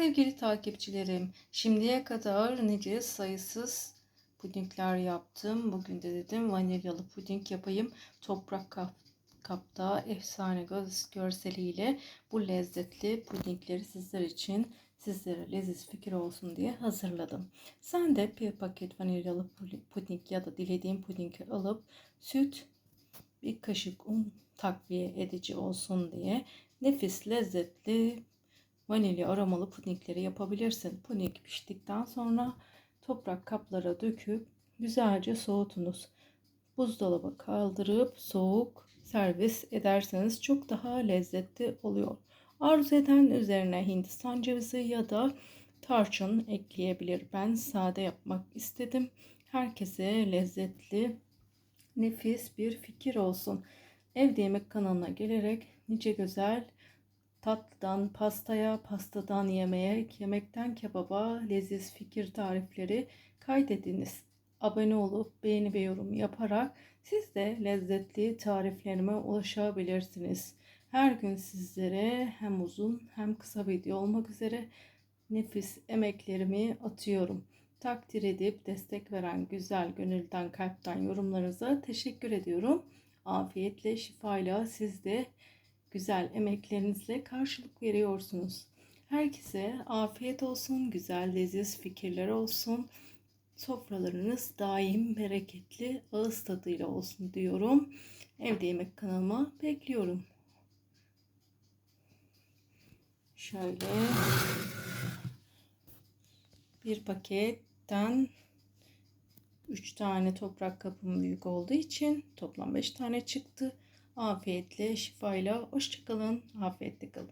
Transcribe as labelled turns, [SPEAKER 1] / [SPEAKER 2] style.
[SPEAKER 1] Sevgili takipçilerim, şimdiye kadar nice sayısız pudingler yaptım. Bugün de dedim vanilyalı puding yapayım. Toprak kap, kapta efsane göz görseliyle bu lezzetli pudingleri sizler için sizlere leziz fikir olsun diye hazırladım. Sen de bir paket vanilyalı puding ya da dilediğin pudingi alıp süt, bir kaşık un takviye edici olsun diye nefis lezzetli vanilya aromalı pudingleri yapabilirsin. Puding piştikten sonra toprak kaplara döküp güzelce soğutunuz. Buzdolabı kaldırıp soğuk servis ederseniz çok daha lezzetli oluyor. Arzu eden üzerine hindistan cevizi ya da tarçın ekleyebilir. Ben sade yapmak istedim. Herkese lezzetli, nefis bir fikir olsun. Evde Yemek kanalına gelerek nice güzel tatlıdan pastaya, pastadan yemeğe, yemekten kebaba leziz fikir tarifleri kaydediniz. Abone olup beğeni ve yorum yaparak siz de lezzetli tariflerime ulaşabilirsiniz. Her gün sizlere hem uzun hem kısa video olmak üzere nefis emeklerimi atıyorum. Takdir edip destek veren güzel gönülden kalpten yorumlarınıza teşekkür ediyorum. Afiyetle şifayla siz de güzel emeklerinizle karşılık veriyorsunuz. Herkese afiyet olsun, güzel leziz fikirler olsun. Sofralarınız daim bereketli, ağız tadıyla olsun diyorum. Evde Yemek kanalıma bekliyorum. Şöyle bir paketten 3 tane toprak kapım büyük olduğu için toplam 5 tane çıktı. Afiyetle, şifayla, hoşçakalın, afiyetle kalın.